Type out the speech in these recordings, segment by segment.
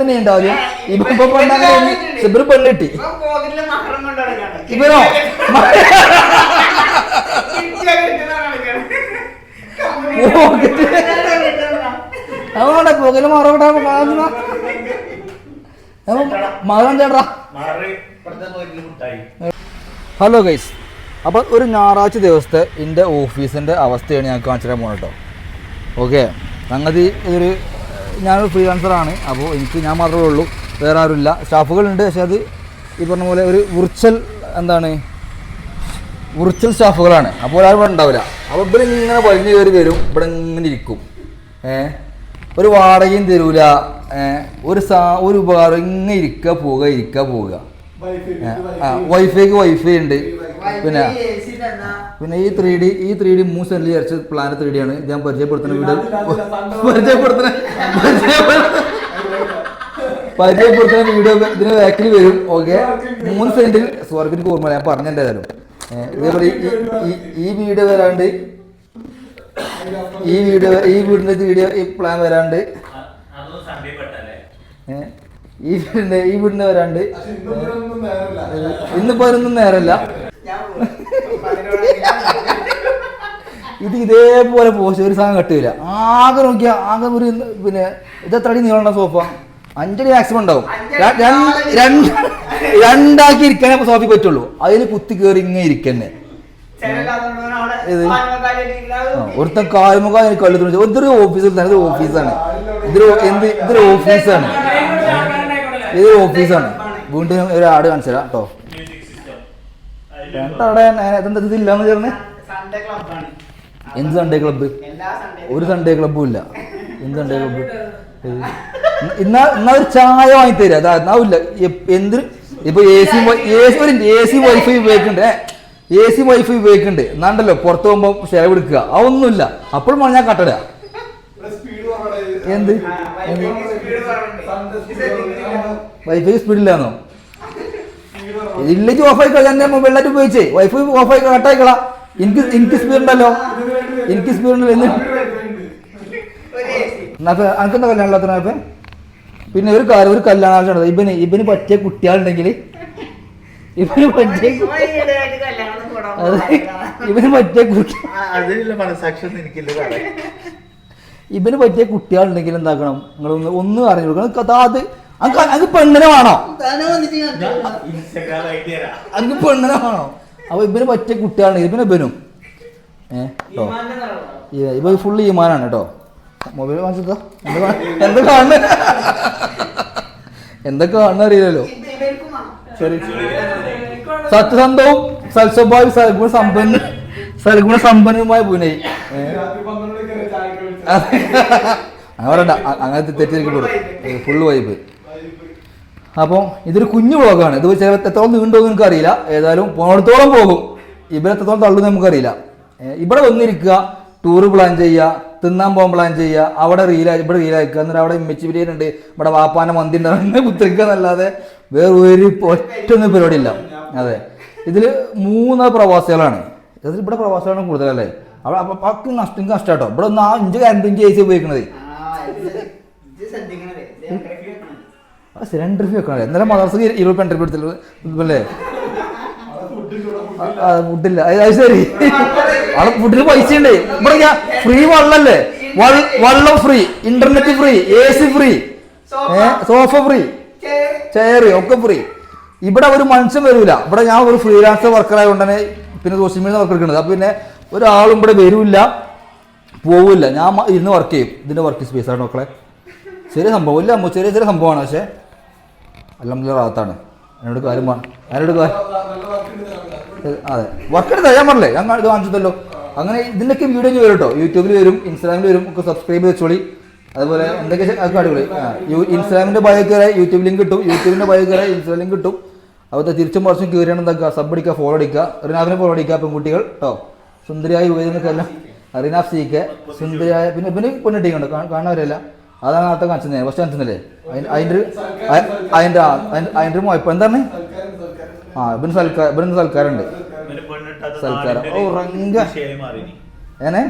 തന്നെ ഉണ്ടാവില്ല. ഇപ്പൊ പെണ്ണ് കിട്ടി. ഇവനോ? അതുകൊണ്ട് പുകയിൽ മറവിടാ മകൻ ചേട്ടാ ഹലോ ഗൈസ്. അപ്പോൾ ഒരു ഞായറാഴ്ച ദിവസത്തെ എന്റെ ഓഫീസിന്റെ അവസ്ഥയാണ് ഞാൻ കാണിച്ചു തരാൻ കേട്ടോ ഓക്കെ? സംഗതി ഇതൊരു ഞാനൊരു ഫ്രീലാൻസറാണ് അപ്പോൾ എനിക്ക് ഞാൻ മാത്രമേ ഉള്ളൂ. വേറെ ആരുമില്ല. സ്റ്റാഫുകളുണ്ട്. പക്ഷേ അത് ഈ പറഞ്ഞ പോലെ ഒരു വിർച്വൽ എന്താണ്? വിർച്വൽ സ്റ്റാഫുകളാണ്. അപ്പോൾ ഒരാൾ ഇവിടെ ഉണ്ടാവില്ല. അപ്പോൾ ഇവിടെ ഇങ്ങനെ വലിഞ്ഞു കയറി വരും. ഇവിടെ ഇങ്ങനെ ഇരിക്കും. ഏഹ് ഒരു വാടകയും തരൂല. ഒരു സാ ഒരു ഉപകാരം ഇങ്ങനെ ഇരിക്കുക പോവുക ഇരിക്കുക പോവുക. വൈഫൈക്ക് വൈഫൈ ഉണ്ട് പിന്നെ പിന്നെ ഈ ത്രീ ഡി ഈ ത്രീ ഡി മൂന്ന് സെന്റിൽ വരച്ച പ്ലാൻ ത്രീ ഡി ആണ്. ഞാൻ പരിചയപ്പെടുത്തുന്ന വീഡിയോ പരിചയപ്പെടുത്തുന്ന പരിചയപ്പെടുത്തുന്ന വീഡിയോ ഇതിന് ബാക്കിൽ വരും. ഓക്കെ മൂന്ന് സെന്റിൽ സ്വർഗത്തിന് ഓർമ്മ ഞാൻ പറഞ്ഞിട്ടുണ്ടായിരുന്നു ഇതേപോലെ ഈ- വീഡിയോ വരാണ്ട് ഈ വീഡിയോ ഈ വീടിന്റെ വീഡിയോ ഈ പ്ലാൻ വരാണ്ട് ഈ വീടിന്റെ ഈ വീടിന്റെ വരാണ്ട് ഇന്നിപ്പോ അതൊന്നും നേരല്ല ഇത് ഇതേപോലെ പോസ്റ്റ് ഒരു സാധനം കട്ടില്ല. ആകെ നോക്കിയ ആകെ ഒരു പിന്നെ ഇത് എത്ര അടി നീളണ്ട സോഫ അഞ്ചടി മാക്സിമം ഉണ്ടാവും. ര- രണ്ട്- രണ്ട് രണ്ടാക്കി ഇരിക്കാനേ സോഫി പറ്റുള്ളൂ. അതിന് കുത്തി കയറി ഇങ്ങനെ ഇരിക്കന്നെ. ഒരുത്ത ഇത്? കാൽമുഖ എനിക്ക് കള്ളു ഇതൊരു ഓഫീസിൽ തന്നെ ഇത് ഓഫീസാണ് ഇതൊരു എന്ത് ഇതൊരു ഓഫീസാണ് ഇതൊരു ഓഫീസാണ് വീണ്ടും ഒരു ആട് കാണിച്ചു തരാം കേട്ടോ ഇതില്ലാന്ന് ചേർന്ന്. എന്ത് സൺഡേ ക്ലബ്ബ് എല്ലാ സൺഡേ ഒരു സൺഡേ ക്ലബ്ബും ഇല്ല. എന്ത് സൺഡേ ക്ലബ്ബ് ഇന്നാ ഇന്നാ ഒരു ചായ വാങ്ങി തരാ അതാ എന്നാവില്ല എന്ത്? ഇപ്പൊ A C A C A C wifi ഉപയോഗിക്കണ്ടേ A C wifi ഉപയോഗിക്കണ്ടേ എന്നാണ്ടല്ലോ പുറത്ത് പോകുമ്പോ ചെലവ് എടുക്കുക. അതൊന്നുമില്ല അപ്പോഴും ഞാൻ കട്ടട. എന്ത്? വൈഫൈ സ്പീഡ് കുറവുണ്ട്. ഈ സെറ്റിംഗിൽ വൈഫൈ സ്പീഡില്ലാന്നോ ഇല്ലെങ്കിൽ ഓഫ് ആയിക്കളാ. ഞാൻ മൊബൈലായിട്ട് ഉപയോഗിച്ചേ. വൈഫ് ഓഫ് ആയി കട്ടായിക്കളാ എനിക്ക് എനിക്ക് സ്പീഡ് ഉണ്ടല്ലോ. എനിക്ക് സ്പീഡ് ഉണ്ടല്ലോ. എന്ന് അനക്ക് എന്താ എന്നപ്പോ അനക്കെന്താ കല്യാണം ഇല്ലാത്ത പിന്നെ ഒരു കാര്യം ഒരു കല്യാണം ആവശ്യമാണ് ഇവന് ഇവന് പറ്റിയ കുട്ടികളുണ്ടെങ്കിൽ ഇവന് പറ്റിയ. ഇവന് പറ്റിയ കുട്ടി അതിനുള്ള എനിക്കില്ല പറയാൻ ഇവന് പറ്റിയ കുട്ടികളുണ്ടെങ്കിൽ എന്താക്കണം? നിങ്ങൾ ഒന്ന് ഒന്ന് അറിഞ്ഞു കൊടുക്കണം കഥാ അത് അങ്ങ് അങ്ങ് പെണ്ണിനെ വേണോ? അങ്ങ് പെണ്ണിനെ വേണോ? അപ്പൊ ഇവന് പറ്റ കുട്ടിയാണ് ഇവന് ഇവനും. ഏഹ് കേട്ടോ ഈമാന്റെ ഇവ ഫുള്ള് ഈമാനാണ് കേട്ടോ മൊബൈൽ വാങ്ങിച്ചോ എന്താ കാണുന്നത് എന്തൊക്കെ കാണുന്ന അറിയില്ലല്ലോ. ശരി. സത്യസന്ധവും സൽസ്വഭാവി സൽഗുണ സമ്പന്ന സൽഗുണ സമ്പന്നവുമായ പൂനൈ. അങ്ങനെ തെറ്റിദ്ധരിക്കപ്പെടും. Full vibe. അപ്പോൾ ഇതൊരു കുഞ്ഞു വ്ളോഗാണ്. ഇത് ചില എത്രത്തോളം നീണ്ടുപോകും എനിക്കറിയില്ല. ഏതായാലും പോണത്തോളം പോകും. ഇവിടെ എത്രത്തോളം തള്ളുന്ന നമുക്കറിയില്ല. ഇവിടെ വന്നിരിക്കുക ടൂറ് പ്ലാൻ ചെയ്യുക തിന്നാൻ പോകാൻ പ്ലാൻ ചെയ്യുക അവിടെ റീല ഇവിടെ റീലാക്കുക എന്നിട്ട് അവിടെ ഇമ്മച്ചി ബിരിയാണി ഉണ്ട് ഇവിടെ വാപ്പാന്റെ മന്തി ഉണ്ടാകുന്ന കുത്തിരിക്കുക എന്നല്ലാതെ വേറെ ഒരു ഒറ്റൊന്നും പരിപാടി ഇല്ല. അതെ. ഇതിൽ മൂന്ന് പ്രവാസികളാണ്. ഇതിൽ ഇവിടെ പ്രവാസികളാണ് കൂടുതലല്ലേ? അവിടെ അപ്പം പക്ക് നഷ്ടം കഷ്ടാട്ടോ ഇവിടെ ഒന്ന് ആ അഞ്ച് കറണ്ട് ചേച്ചി ഉപയോഗിക്കണത്. സിലിണ്ടർ ഫീ വെക്കണം എന്നാലും മദർസക്ക് പെൺ ട്രിപ്പ് എടുത്തില്ല അല്ലേ ഫുഡില്ല അത് ശരി. അവിടെ ഫുഡിന് പൈസ ഉണ്ട്. ഇവിടെ ഞാൻ ഫ്രീ വള്ളല്ലേ? വള്ളം free internet free A C free sofa. Free chair. ഒക്കെ ഫ്രീ ഇവിടെ ഒരു മനുഷ്യൻ വരൂല. ഇവിടെ ഞാൻ ഒരു ഫ്രീലാൻസർ വർക്കർ ആയതുകൊണ്ട് തന്നെ പിന്നെ സോഷ്യൽ മീഡിയ വർക്ക് എടുക്കുന്നത്. അപ്പൊ പിന്നെ ഒരാളും ഇവിടെ വരൂല്ല. പോവില്ല. ഞാൻ ഇന്ന് ഇരുന്ന് വർക്ക് ചെയ്യും. ഇതിന്റെ വർക്ക് സ്പേസ് ആണ് മക്കളെ. ചെറിയ സംഭവം ഇല്ല ചെറിയ ചെറിയ സംഭവമാണ്. പക്ഷേ അല്ലംല റാത്താണ് എന്നോട് കാര്യം ആരോട് അതെ. വർക്ക് എടുത്താ ഞാൻ പറഞ്ഞില്ലേ ഞാൻ ഇത് കാണിച്ചതല്ലോ അങ്ങനെ ഇതിന്റെയൊക്കെ വീഡിയോ വരും കേട്ടോ യൂട്യൂബിൽ വരും ഇൻസ്റ്റാഗ്രാമിൽ വരും ഒക്കെ സബ്സ്ക്രൈബ് വെച്ചോളി. അതുപോലെ എന്തൊക്കെ അടിപൊളി. ആ, ഇൻസ്റ്റാഗ്രാമിന്റെ ബയോ കയറി യൂട്യൂബ് ലിങ്ക് കിട്ടും യൂട്യൂബിന്റെ ബയോ കയറി ഇൻസ്റ്റാ ലിങ്ക് കിട്ടും അപ്പോൾ തിരിച്ചും മറിച്ചും കയറിയാണ് എന്താക്കുക? സബ് അടിക്കുക ഫോളോ അടിക്കുക. റിനാഫിനെ ഫോളോ അടിക്കുക പെൺകുട്ടികൾ കേട്ടോ സുന്ദരിയായ യുവതികൾക്കെല്ലാം റിനാഫ് സീക്ക് സുന്ദരിയായ പിന്നെ പിന്നെ പെണ്ണിട്ടിക്കുണ്ട് കാണാവരല്ല അതാണ് നേരത്തെ കാണിച്ചത് ഫസ്റ്റ് കാണിച്ചതല്ലേ? അതിന്റെ അതിന്റെ അതിന്റെ മോയപ്പം. എന്താണ് ആ ഇവന് സൽക്കാർ ഇവന് സൽക്കാരുണ്ട് സൽക്കാരം. നാടിന്റെ ഓ, റങ്ക. ഏനെ?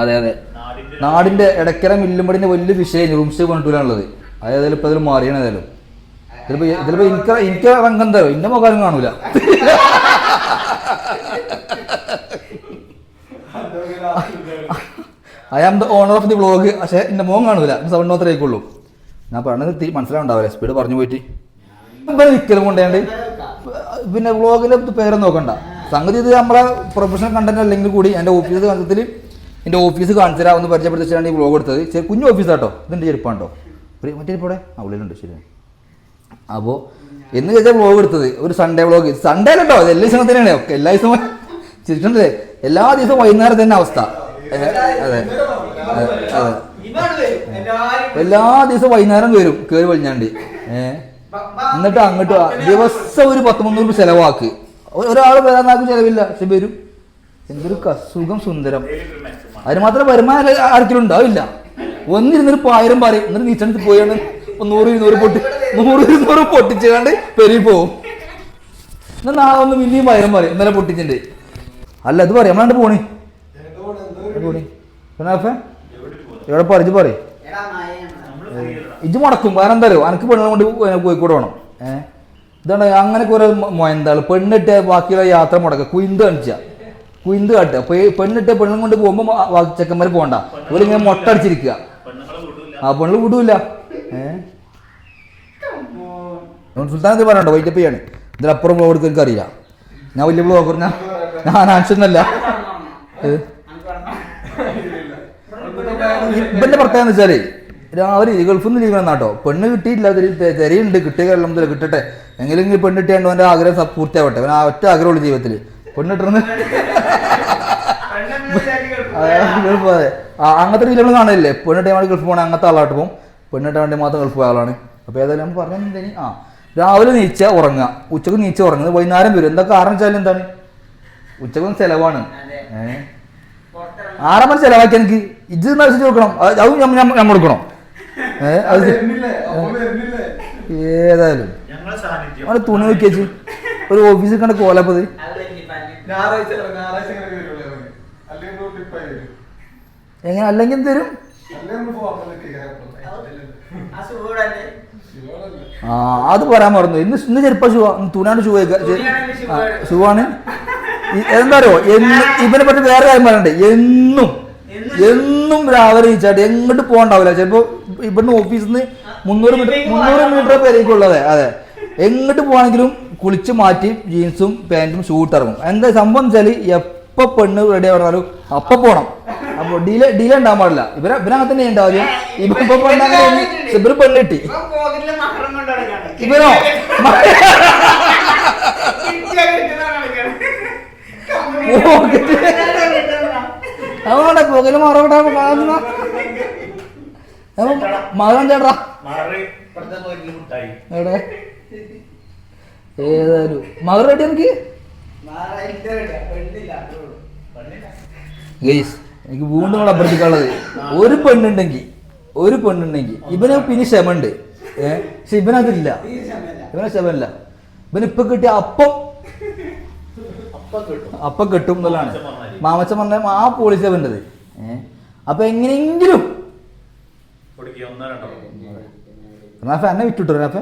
അതെ അതെ. നാടിന്റെ ഇടക്കര മില്ലുമ്പടിന്റെ വലിയ വിഷയം റൂംസ് കൊണ്ടുവരാനുള്ളത് അതായത് ഇപ്പൊ ഇതിൽ മാറിയാണ് ഏതായാലും. ഇതിലിപ്പോൾ ഇതിലിപ്പോൾ എനിക്ക് എനിക്ക് റങ്കം തരും എന്റെ മുഖം കാണൂല. I am the owner of the vlog പക്ഷേ എന്റെ മോൻ കാണൂല. സെവൻ മാത്രമേ ആയിക്കുള്ളൂ ഞാൻ പറഞ്ഞത് മനസ്സിലാവുണ്ടാവില്ല. സ്പീഡ് പറഞ്ഞു പോയിട്ട്. ഇപ്പം നിൽക്കലും കൊണ്ടേണ്ട് പിന്നെ വ്ളോഗിലെ പേര് നോക്കണ്ട. സംഗതി ഇത് നമ്മളെ പ്രൊഫഷണൽ കണ്ടന്റ് അല്ലെങ്കിൽ കൂടി എന്റെ ഓഫീസ് കണ്ടത്തിൽ എന്റെ ഓഫീസ് കാണിച്ചു തരാമെന്ന് പരിചയപ്പെടുത്തിച്ചാണ് ഈ വ്ളോഗ് എടുത്തത്. ചെറിയ കുഞ്ഞു ഓഫീസാട്ടോ ഇതിന്റെ ചെരുപ്പാണ്ടോ ഒരു മറ്റേ ചെരുപ്പോടെ അവളിലുണ്ട് ശരി. അപ്പോൾ എന്ന് ചോദിച്ചാൽ വ്ളോഗ് എടുത്തത്. ഒരു സൺഡേ വ്ളോഗ് സൺഡേ അല്ലോ എല്ലാ ദിവസവും തന്നെയാണ് എല്ലാ ദിവസവും ചിരിക്കണ്ടേ എല്ലാ ദിവസവും വൈകുന്നേരം തന്നെ അവസ്ഥ. അതെ അതെ എല്ലാ ദിവസവും വൈകുന്നേരം വരും കയറി വലിഞ്ഞാണ്ട് ഏഹ് എന്നിട്ട് അങ്ങോട്ട് ദിവസം ഒരു പത്ത് മുന്നൂറ് രൂപ ചെലവാക്ക് ഒരാൾ വരാനാക്കും ചെലവില്ല. പക്ഷെ വരും. എന്തൊരു കസുഖം സുന്ദരം. അതിന് മാത്രം വരുമാനം ആർക്കെങ്കിലും ഉണ്ടാവില്ല ഒന്നിരുന്നൊരു പായിരം പറയും. എന്നിട്ട് നീച്ചെടുത്ത് പോയാണ്. നൂറ് ഇരുന്നൂറ് പൊട്ടി നൂറ് ഇരുന്നൂറ് പൊട്ടിച്ചാണ്ട് പെരുകി പോവും. എന്നാൽ നാളെ ഒന്ന് പിന്നെയും പായിരം പറയും. ഇന്നലെ പൊട്ടിച്ചിട്ടുണ്ട് അല്ല ഇത് പറയാം. നമ്മളാണ്ട് പോണി. അപ്പേ എവിടെ പറിച്ച് പറയും. ഇജ് മുടക്കും കാരണം എന്താ അറിയോ? അനക്ക് പെണ്ണുങ്ങളെ കൊണ്ട് കോഴിക്കോട് വേണം ഏഹ് ഇതാണ് അങ്ങനെ കുറെ മൊയന്താൾ പെണ്ണിട്ട് ബാക്കിയുള്ള യാത്ര മുടക്കുക. കുയിന്ത് കാണിച്ച. കുയിന്ത് കാട്ടുക. അപ്പൊ പെണ്ണിട്ട് പെണ്ണും കൊണ്ട് പോകുമ്പോൾ ചെക്കന്മാർ പോകണ്ട ഇവരിങ്ങനെ മുട്ട അടിച്ചിരിക്കുക. ആ പെണ്ണ് വിടൂല. ഏഹ് സുൽത്താൻ ഇത് പറയണ്ടോ വൈറ്റപ്പ് ചെയ്യാണ്. ഇതിലപ്പുറം ബ്ലോഗ് എടുക്കാൻ എനിക്ക് അറിയില്ല ഞാൻ വലിയ ബ്ലോഗർ ഞാൻ ഞാൻ ആൻഷനല്ല ഏഹ്. ഇവന്റെ പ്രത്യേകത എന്ന് വെച്ചാൽ രാവിലെ ഗൾഫിൽ നിന്ന് ലീവ് വന്നാട്ടോ. പെണ്ണ് കിട്ടിയില്ല അതിൽ തെരയുണ്ട് കിട്ടിയ കേരളം മുതൽ കിട്ടട്ടെ. എങ്കിലും പെണ്ണ് കിട്ടിയാണ്ട് അവന്റെ ആഗ്രഹം പൂർത്തിയാവട്ടെ. അവൻ ആ ഒറ്റ ആഗ്രഹമുള്ള ജീവിതത്തിൽ പെണ്ണിട്ടിരുന്ന് പെണ്ണെന്ന് വിചാരിച്ച് ഗൾഫ് അതെ അങ്ങനത്തെ രീതിയിൽ കാണില്ലേ പെണ്ണിട്ട് വേണ്ടി ഗൾഫ് പോകണേ അങ്ങനത്തെ ആളായിട്ട് പോകും. പെണ്ണിട്ട് വേണ്ടി മാത്രം ഗൾഫ് പോയ ആളാണ്. അപ്പോൾ ഏതായാലും നമ്മൾ പറഞ്ഞെന്തേനി ആ രാവിലെ നീച്ച ഉറങ്ങുക. ഉച്ചയ്ക്ക് നീച്ച ഉറങ്ങുന്നത് വൈകുന്നേരം വരും. എന്താ കാരണം വെച്ചാൽ എന്താണ്? ഉച്ചക്കൊന്നും ചെലവാണ്. ഏഹ്. ആറാമത് ചെലവാക്കി എനിക്ക്. ഇത് നശിച്ച് നോക്കണം അത് അതും നമ്മൾ കൊടുക്കണം? ഏ അത് ഏതായാലും. ഞങ്ങളെ സാന്നിധ്യം. അവനെ തുണി വെക്കിയച്ച് ഒരു ഓഫീസിൽ കണ്ട കോലപ്പത്. എങ്ങനെ? അല്ലെങ്കിൽ തരും ആ അത് പറയാൻ മറന്നു. ഇന്ന് ഇന്ന് ചെറുപ്പ ഷൂ തുണിയാണ് ഷൂ ഷൂ ആണ് എന്താ അറിയോ? എന്ന് ഇവനെ പറ്റി വേറെ കാര്യം പറയണ്ടേ? എന്നും എന്നും രാവിലെ നീച്ചാട്ട് എങ്ങോട്ട് പോകണ്ടാവില്ല ചിലപ്പോ ഇവിടുന്ന് ഓഫീസിൽ നിന്ന് മുന്നൂറ് മീറ്റർ മുന്നൂറ് മീറ്റർ പേരേക്കുള്ളത് അതെ എങ്ങോട്ട് പോവാണെങ്കിലും കുളിച്ച് മാറ്റി ജീൻസും പാന്റും ഷൂട്ട് ഇറങ്ങും എന്താ സംഭവം വെച്ചാൽ എപ്പോ പെണ്ണ് റെഡി ആവണാലും അപ്പൊ പോണം അപ്പൊ ഡീല ഡീല ഉണ്ടാകാൻ പാടില്ല ഇവരെ ഇവരങ്ങനെ തന്നെ ഉണ്ടാവില്ല ഇവ ഇപ്പൊ പെണ്ണങ്ങനെ ഇവർ പെണ്ണ് കിട്ടി ഇവരോ പോക്കറ്റിൽ അതുകൊണ്ട് പുകയിൽ മറവിടാ മകൻ ചേട്ടാ. ഏതായാലും. മകൻ റെഡി എനിക്ക് എനിക്ക് വീണ്ടും കൂടെ അഭ്യർത്ഥിക്കാനുള്ളത് ഒരു പെണ്ണുണ്ടെങ്കിൽ ഒരു പെണ്ണുണ്ടെങ്കിൽ ഇവന് പിന്നെ ശമുണ്ട് ഏഹ് പക്ഷെ ഇവനതില്ല. ഇവനെ ക്ഷമല്ല ഇവനിപ്പൊ കിട്ടിയ അപ്പം അപ്പം കിട്ടും. അപ്പം എന്നുള്ളതാണ്. മാമച്ച പറഞ്ഞ ആ പോളിസി വേണ്ടത്. ഏഹ് അപ്പൊ എങ്ങനെയെങ്കിലും റാഫ എന്നെ വിട്ടുട്ടോ റാഫ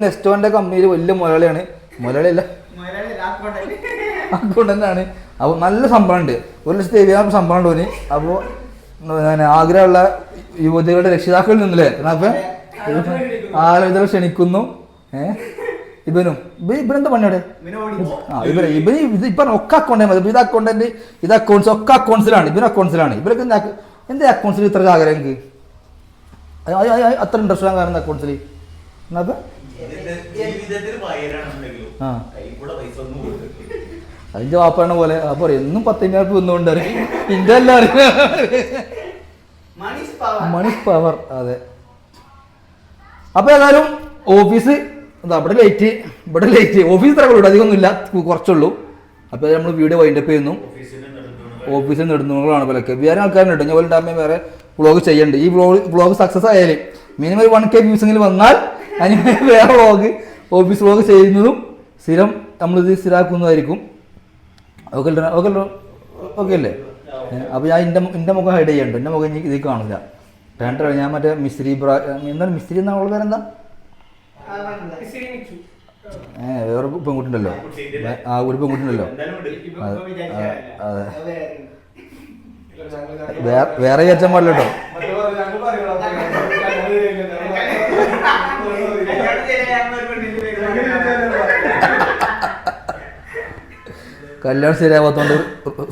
നെസ്റ്റോന്റെ കമ്പനിയിൽ വലിയ മുതലാളിയാണ് മുതലാളിയല്ല മുതലാളി രാക്കോട്ടല്ലേ? അക്കൗണ്ട് തന്നെയാണ് അപ്പോൾ നല്ല ശമ്പളം ഉണ്ട് ഒരു ലക്ഷത്തി എഴുപതിനായിരം ശമ്പളം ഉണ്ട് ഓന് അപ്പോൾ ആഗ്രഹമുള്ള യുവതികളുടെ രക്ഷിതാക്കളിൽ നിന്നില്ലേ? റാഫ ആലോചന ക്ഷണിക്കുന്നു. ഏഹ് ഇവനും. ഇവനെന്ത് പണിയുടെ. ആ ഇവർ ഇവന് ഇത് ഇപ്പൊ ഒക്കെ അക്കൗണ്ട് മതി ഇത് അക്കൗണ്ടന്റ് ഇത് അക്കൗണ്ട്സ് ഒക്കെ അക്കൗണ്ട്സിലാണ് ഇവന് അക്കൗണ്ട്സിലാണ് ഇവരൊക്കെ എന്താ എന്താ അക്കൗണ്ട്സിൽ ഇത്ര ആഗ്രഹം എനിക്ക് അത് അത് അത് അത്ര ഇൻട്രസ്റ്റ് ആണ് കാരണം അക്കൗണ്ട്സിൽ എന്നാ വയറാണെന്നുണ്ടെങ്കിലും ആ. അതിന്റെ വാപ്പാണ് പോലെ. അപ്പൊ എന്നും പത്തിനായിരം വന്നുകൊണ്ട് ഇന്റെ എല്ലാം അറിയാം Money is മണി പവർ അതെ. അപ്പൊ ഏതായാലും ഓഫീസ് എന്താ ഇവിടെ ലേറ്റ് ഇവിടെ ലേറ്റ് ഓഫീസ് ഇത്ര ഉള്ളൂ. അധികം ഒന്നുമില്ല കുറച്ചുള്ളൂ. അപ്പോൾ നമ്മൾ വീഡിയോ വൈൻഡപ്പ് ചെയ്യുന്നു. ഓഫീസിൽ നിന്ന് നെടുന്നുകളാണ് ഇവരൊക്കെ വേറെ ആൾക്കാരുണ്ട്. ഞാൻ ഉണ്ടാകുമ്പോൾ വേറെ വ്ളോഗ് ചെയ്യണ്ട്. ഈ വ്ളോഗ് വ്ളോഗ് സക്സസ് ആയാലും മിനിമം ഒരു വൺ കെ വ്യൂസെങ്കിലും വന്നാൽ അതിന് വേറെ വ്ളോഗ് ഓഫീസ് വ്ളോഗ് ചെയ്യുന്നതും സ്ഥിരം നമ്മളിത് സ്ഥിരമാക്കുന്നതായിരിക്കും. ഓക്കെ ഓക്കെ ഓക്കെ അല്ലേ അപ്പോൾ ഞാൻ എന്റെ എന്റെ മുഖം ഹൈഡ് ചെയ്യണ്ട. എന്റെ മുഖം ഇനി ഇത് കാണില്ല ഞാൻ മറ്റേ മിസ്ത്രി ബ്രാ എന്താണ് മിസ്ത്രി എന്നാണ് ഉള്ളത്. ഏ വേറെ പെൺകുട്ടിണ്ടല്ലോ. ആ ഒരു പെൺകുട്ടിണ്ടല്ലോ. അതെ. വേറെ ഉണ്ട്. പാടില്ലോ ഞങ്ങൾ ഞങ്ങൾ കേട്ടോ ഞങ്ങൾ ഞങ്ങൾ ഞങ്ങൾ ഞങ്ങൾ കല്യാണം ശരിയാവാത്തോണ്ട്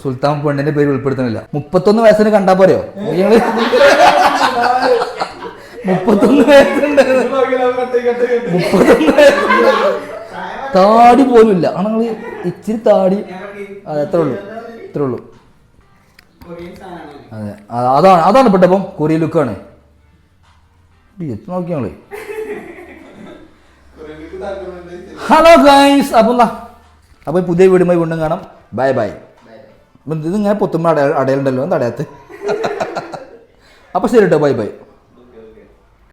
സുൽത്താൻ പെണ്ണിന്റെ പേര് ഉൾപ്പെടുത്തണില്ല മുപ്പത്തൊന്ന് വയസ്സിന് കണ്ടാ പോരെയോ നിങ്ങൾ മുപ്പത്തൊന്ന് വയസ്സുണ്ട്. മുപ്പത്തൊന്ന് വയസ്സുണ്ട് താടി പോലും ഇല്ല ആണെങ്കിൽ ഇച്ചിരി താടി. അതെ എത്ര ഉള്ളൂ. ഇത്രേ ഉള്ളൂ. അതെ. അതാണ് അതാണ് പെട്ടപ്പം കൊറിയ ലുക്കാണ്. എത്തി നോക്കി ഞങ്ങൾ? ഹലോ ഗൈസ് അപ്പം അപ്പൊ പുതിയ വീടുമായി വീണ്ടും കാണാം. Bye bye. ഇതിങ്ങനെ പൊത്തുമ്പോൾ അടയാളുണ്ടല്ലോ എന്താ അടയാത്ത് അപ്പോൾ ശരി കേട്ടോ ബൈ ബൈ.